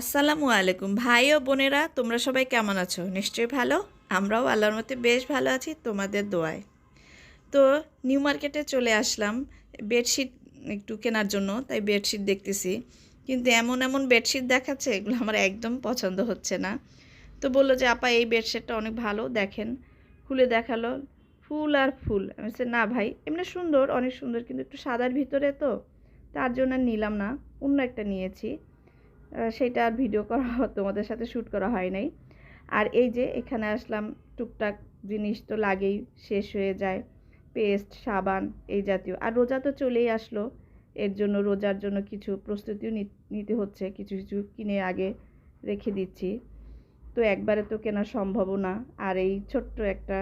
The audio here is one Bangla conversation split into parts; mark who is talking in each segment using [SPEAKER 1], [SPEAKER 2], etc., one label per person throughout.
[SPEAKER 1] আসসালামু আলাইকুম। ভাই ও বোনেরা তোমরা সবাই কেমন আছো? নিশ্চয়ই ভালো। আমরাও আল্লাহর মতে বেশ ভালো আছি তোমাদের দোয়ায়। তো নিউ মার্কেটে চলে আসলাম বেডশিট একটু কেনার জন্য তাই বেডশিট দেখতেছি। কিন্তু এমন এমন বেডশিট দেখাচ্ছে এগুলো আমার একদম পছন্দ হচ্ছে না। তো বলল যে আপা এই বেডশিটটা অনেক ভালো দেখেন। খুলে দেখাল ফুল আর ফুল। আমি বলছি, না ভাই এমনি সুন্দর অনেক সুন্দর কিন্তু একটু সাদার ভিতরে তো তার জন্য নিলাম না। অন্য একটা নিয়েছি। সেটা আর ভিডিও করা তোমাদের সাথে শ্যুট করা হয় নাই। আর এই যে এখানে আসলাম, টুকটাক জিনিস তো লাগেই, শেষ হয়ে যায়। পেস্ট, সাবান, এই জাতীয়। আর রোজা তো চলেই আসলো। এর জন্য, রোজার জন্য কিছু প্রস্তুতিও নিতে হচ্ছে। কিছু কিছু কিনে আগে রেখে দিচ্ছি। তো একবারে তো কেনা সম্ভবও না। আর এই ছোট্ট একটা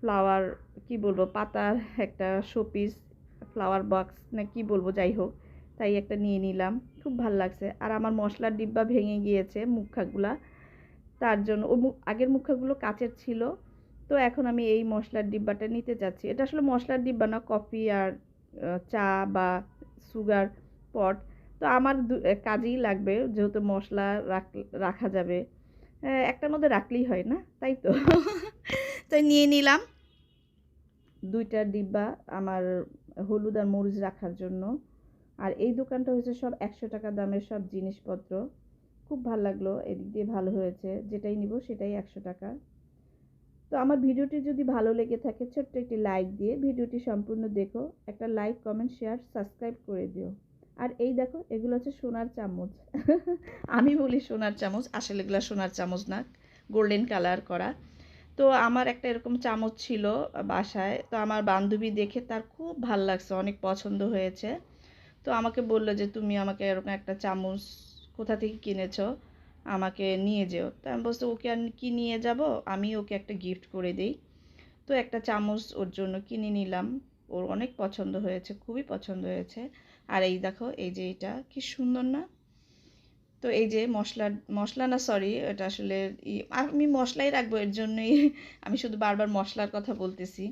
[SPEAKER 1] ফ্লাওয়ার কি বলব, পাতার একটা শোপিস ফ্লাওয়ার বক্স না কি বলব, যাই হোক। তাই একটা নিয়ে নিলাম। খুব ভালো লাগছে। আর আমার মশলার ডিব্বা ভেঙে গিয়েছে মুখাগুলা তার জন্য ও আগের মুখাগুলো কাচের ছিল। তো এখন আমি এই মশলার ডিব্বাটা নিতে যাচ্ছি। এটা আসলে মশলার ডিব্বা না কফি আর চা বা সুগার পট। তো আমার কাজেই লাগবে যেহেতু মশলা রাখ রাখা যাবে। একটার মধ্যে রাখলেই হয় না তাই তো? তাই নিয়ে নিলাম। দুইটা ডিব্বা আমার হলুদ আর মরিচ রাখার জন্য। আর এই দোকানটা হয়েছে সব একশো টাকা দামের সব জিনিসপত্র। খুব ভালো লাগল, এদিক দিয়ে ভালো হয়েছে। যেটাই নিব সেটাই একশো টাকা। তো আমার ভিডিওটি যদি ভালো লেগে থাকে, ছোট্ট একটি লাইক দিয়ে ভিডিওটি সম্পূর্ণ দেখো। একটা লাইক, কমেন্ট, শেয়ার, সাবস্ক্রাইব করে দিও। আর এই দেখো, এগুলো হচ্ছে সোনার চামচ। আমি বলি সোনার চামচ, আসলে এগুলো সোনার চামচ না, গোল্ডেন কালার করা। তো আমার একটা এরকম চামচ ছিল বাসায়। তো আমার বান্ধবী দেখে তার খুব ভালো লাগছে, অনেক পছন্দ হয়েছে। তো আমাকে বলল যে, তুমি আমাকে এরকম একটা চামচ কোথা থেকে কিনেছো? আমাকে নিয়ে যেও। তো আমি বলছি, ওকে আর কি নিয়ে যাব? আমি ওকে একটা গিফট করে দিই। তো একটা চামচ ওর জন্য কিনে নিলাম। ওর অনেক পছন্দ হয়েছে, খুবই পছন্দ হয়েছে। আর এই দেখো, এই যে এটা, কি সুন্দর না? তো এই যে মশলা মশলা না সরি এটা আসলে আমি মশলাই রাখব এর জন্যই, আমি শুধু বারবার মশলার কথা বলতেছি।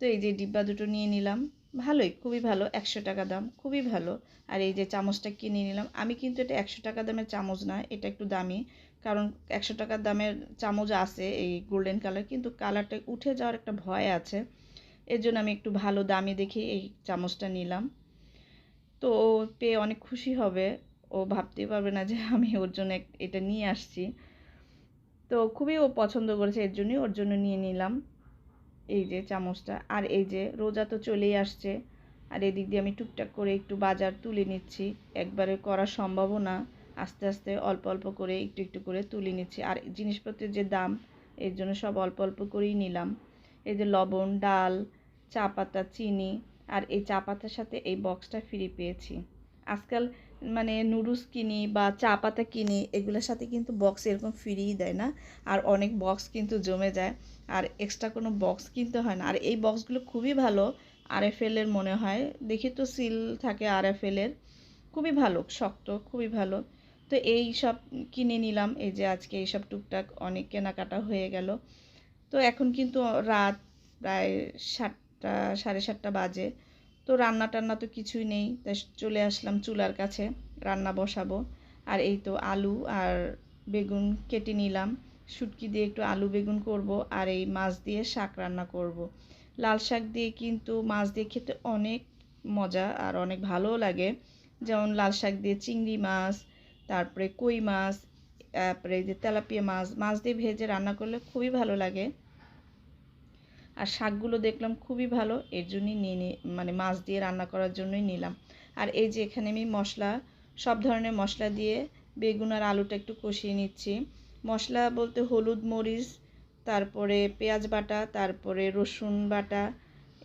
[SPEAKER 1] তো এই যে ডিব্বা দুটো নিয়ে নিলাম। ভালোই, খুবই ভালো, একশো টাকা দাম, খুবই ভালো। আর এই যে চামচটা কিনে নিলাম, আমি কিন্তু এটা একশো টাকা দামের চামচ না, এটা একটু দামি। কারণ একশো টাকার দামের চামচ আছে এই গোল্ডেন কালার কিন্তু কালারটা উঠে যাওয়ার একটা ভয় আছে। এর জন্য আমি একটু ভালো দামি দেখে এই চামচটা নিলাম। তো ও পেয়ে অনেক খুশি হবে। ও ভাবতেই পারবে না যে আমি ওর জন্য এটা নিয়ে আসছি। তো খুবই ও পছন্দ করেছে, এর জন্যই ওর জন্য নিয়ে নিলাম। এই যে চামচটা, আর এই যে রোজা তো চলেই আসছে। আর এদিক দিয়ে আমি টুকটাক করে একটু বাজার তুলে নিচ্ছি। একবারে করা সম্ভবও না। আস্তে আস্তে অল্প অল্প করে একটু একটু করে তুলে নিচ্ছি। আর জিনিসপত্রের যে দাম, এর জন্য সব অল্প অল্প করেই নিলাম। এই যে লবণ, ডাল, চা পাতা, চিনি, আর এই চা পাতার সাথে এই বক্সটা ফ্রি পেয়েছি। আজকাল মানে নুডলস কিনি বা চা পাতা কিনি, এগুলোর সাথে কিন্তু বক্স এরকম ফ্রিই দেয় না। আর অনেক বক্স কিন্তু জমে যায়। আর এক্সট্রা কোনো বক্স কিনতে হয় না। আর এই বক্সগুলো খুবই ভালো আর এফ এলের মনে হয়। দেখি তো সিল থাকে আর এফ এলের খুবই ভালো, শক্ত, খুবই ভালো। তো এই সব কিনে নিলাম। এই যে আজকে এই সব টুকটাক অনেক কেনাকাটা হয়ে গেল। তো এখন কিন্তু রাত প্রায় সাতটা, সাড়ে সাতটা বাজে। তো রান্না টান্না তো কিছুই নেই, তাই চলে আসলাম চুলার কাছে, রান্না বসাবো। আর এই তো আলু আর বেগুন কেটে নিলাম, শুটকি দিয়ে একটু আলু বেগুন করব আর এই মাছ দিয়ে শাক রান্না করব। লাল শাক দিয়ে কিন্তু মাছ দিয়ে খেতে অনেক মজা আর অনেক ভালোও লাগে। যেমন লাল শাক দিয়ে চিংড়ি মাছ, তারপরে কই মাছ, তারপরে যে তেলাপিয়া মাছ মাছ দিয়ে ভেজে রান্না করলে খুবই ভালো লাগে। আর শাকগুলো দেখলাম খুবই ভালো, এর জন্যই নিয়ে মানে মাছ দিয়ে রান্না করার জন্যই নিলাম। আর এই যে এখানে আমি মশলা, সব ধরনের মশলা দিয়ে বেগুন আর আলুটা একটু কষিয়ে নিচ্ছি। মশলা বলতে হলুদ মরিচ, তারপরে পেঁয়াজ বাটা, তারপরে রসুন বাটা,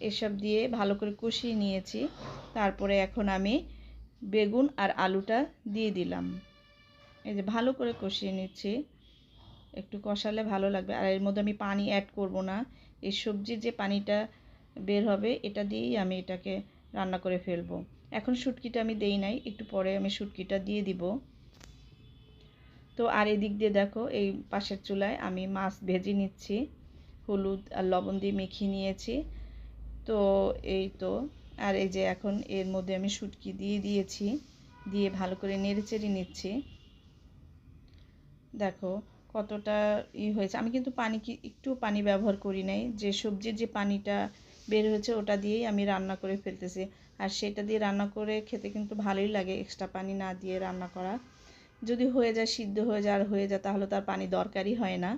[SPEAKER 1] এসব দিয়ে ভালো করে কষিয়ে নিয়েছি। তারপরে এখন আমি বেগুন আর আলুটা দিয়ে দিলাম। এই যে ভালো করে কষিয়ে নিচ্ছি। একটু কষালে ভালো লাগবে। আর এর মধ্যে আমি পানি অ্যাড করব না। এই সবজির যে পানিটা বের হবে, এটা দিয়েই আমি এটাকে রান্না করে ফেলব। এখন শুটকিটা আমি দেই নাই, একটু পরে আমি শুটকিটা দিয়ে দিব। তো আর এদিক দিয়ে দেখো, এই পাশের চুলায় আমি মাছ ভেজে নিচ্ছি। হলুদ আর লবণ দিয়ে মেখিয়ে নিয়েছি। তো এই তো, আর এই যে এখন এর মধ্যে আমি শুটকি দিয়ে দিয়েছি। দিয়ে ভালো করে নেড়ে চেড়ে নিচ্ছি। দেখো কতটা ই হয়েছে। আমি কিন্তু পানি কি, একটু পানি ব্যবহার করি নাই। যে সবজির যে পানিটা বের হয়েছে, ওটা দিয়েই আমি রান্না করে ফেলতেছি। আর সেটা দিয়ে রান্না করে খেতে কিন্তু ভালোই লাগে এক্সট্রা পানি না দিয়ে রান্না করা। যদি হয়ে যায়, সিদ্ধ হয়ে যায়, আর হয়ে যায়, তাহলে তার পানি দরকারই হয় না।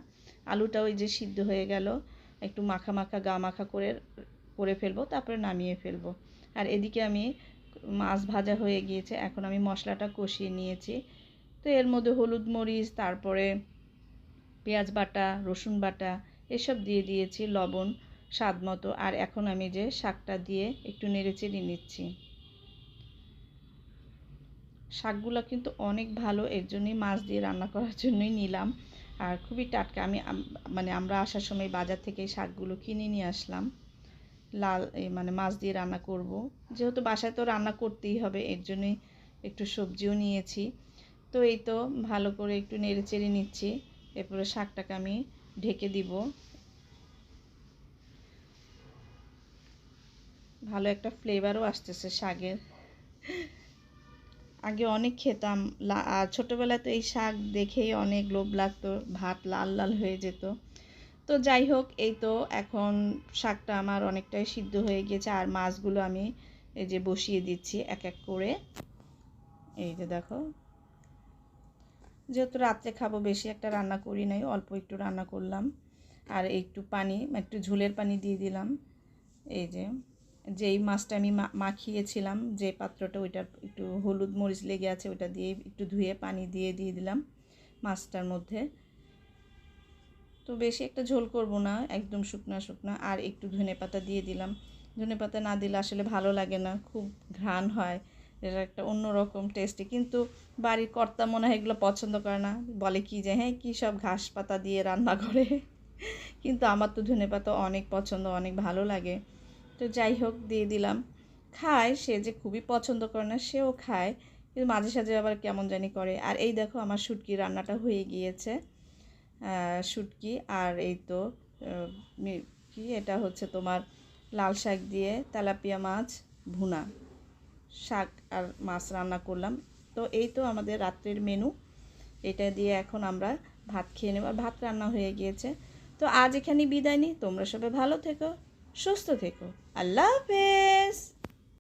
[SPEAKER 1] আলুটা ওই যে সিদ্ধ হয়ে গেল, একটু মাখা মাখা, গা মাখা করে করে ফেলব, তারপরে নামিয়ে ফেলব। আর এদিকে আমি মাছ ভাজা হয়ে গিয়েছে, এখন আমি মশলাটা কষিয়ে নিয়েছি। তো এর মধ্যে হলুদ মরিচ, তারপরে পেঁয়াজ বাটা, রসুন বাটা, এসব দিয়ে দিয়েছি, লবণ, স্বাদ মতো। আর এখন আমি যে শাকটা দিয়ে একটু নেড়েচেড়ে নিচ্ছি। শাকগুলো কিন্তু অনেক ভালো, এর জন্যই মাছ দিয়ে রান্না করার জন্যই নিলাম। আর খুবই টাটকা। আমি মানে আমরা আসার সময় বাজার থেকে শাকগুলো কিনে নিয়ে আসলাম। লাল মানে মাছ দিয়ে রান্না করব। যেহেতু বাসায় তো রান্না করতেই হবে, এর জন্যই একটু সবজিও নিয়েছি। তো এই তো ভালো করে একটু নেড়ে চেড়ে নিচ্ছি। এরপরে শাকটাকে আমি ঢেকে দিব। ভালো একটা ফ্লেভারও আসতেছে শাকের। আগে অনেক খেতাম ছোটোবেলায় তো এই শাক দেখেই অনেক লোভ লাগতো, ভাত লাল লাল হয়ে যেত। তো যাই হোক, এই তো এখন শাকটা আমার অনেকটাই সিদ্ধ হয়ে গেছে আর মাছগুলো আমি এই যে বসিয়ে দিচ্ছি এক এক করে। এই যে দেখো যেহেতু রাত্রে খাব, বেশি একটা রান্না করি নাই, অল্প একটু রান্না করলাম। আর একটু পানি, একটু ঝোলের পানি দিয়ে দিলাম। এই যে, যেই মাছটা আমি মাখিয়েছিলাম, যে পাত্রটা ওইটার একটু হলুদ মরিচ লেগে আছে, ওইটা দিয়ে একটু ধুয়ে পানি দিয়ে দিয়ে দিলাম মাছটার মধ্যে। তো বেশি একটা ঝোল করব না, একদম শুকনা শুকনা। আর একটু ধনে পাতা দিয়ে দিলাম। ধনে পাতা না দিলে আসলে ভালো লাগে না, খুব ঘ্রাণ হয়। এটা একটা অন্যরকম টেস্টি কিন্তু বাড়ির কর্তা মনে হয় এগুলো পছন্দ করে না। বলে কি যে হ্যাঁ কী সব ঘাস পাতা দিয়ে রান্না করে? কিন্তু আমার তো ধনে পাতা অনেক পছন্দ, অনেক ভালো লাগে। তো যাই হোক, দিয়ে দিলাম। খায়, সে যে খুবই পছন্দ করে না, সেও খায়। কিন্তু মাঝে সাঝে আবার কেমন জানি করে। আর এই দেখো, আমার শুটকি রান্নাটা হয়ে গিয়েছে। শুটকি আর এই তো কি এটা হচ্ছে তোমার লাল শাক দিয়ে তেলাপিয়া মাছ ভুনা। শাক আর মাছ রান্না করলাম। তো এই তো আমাদের রাত্রের মেনু এটা দিয়ে এখন আমরা ভাত খেয়ে নেব। আর ভাত রান্না হয়ে গিয়েছে। তো আজ এখানে বিদায় নিই। তোমরা সবাই ভালো থেকো, সুস্থ থেকো। আল্লাহ হাফেজ।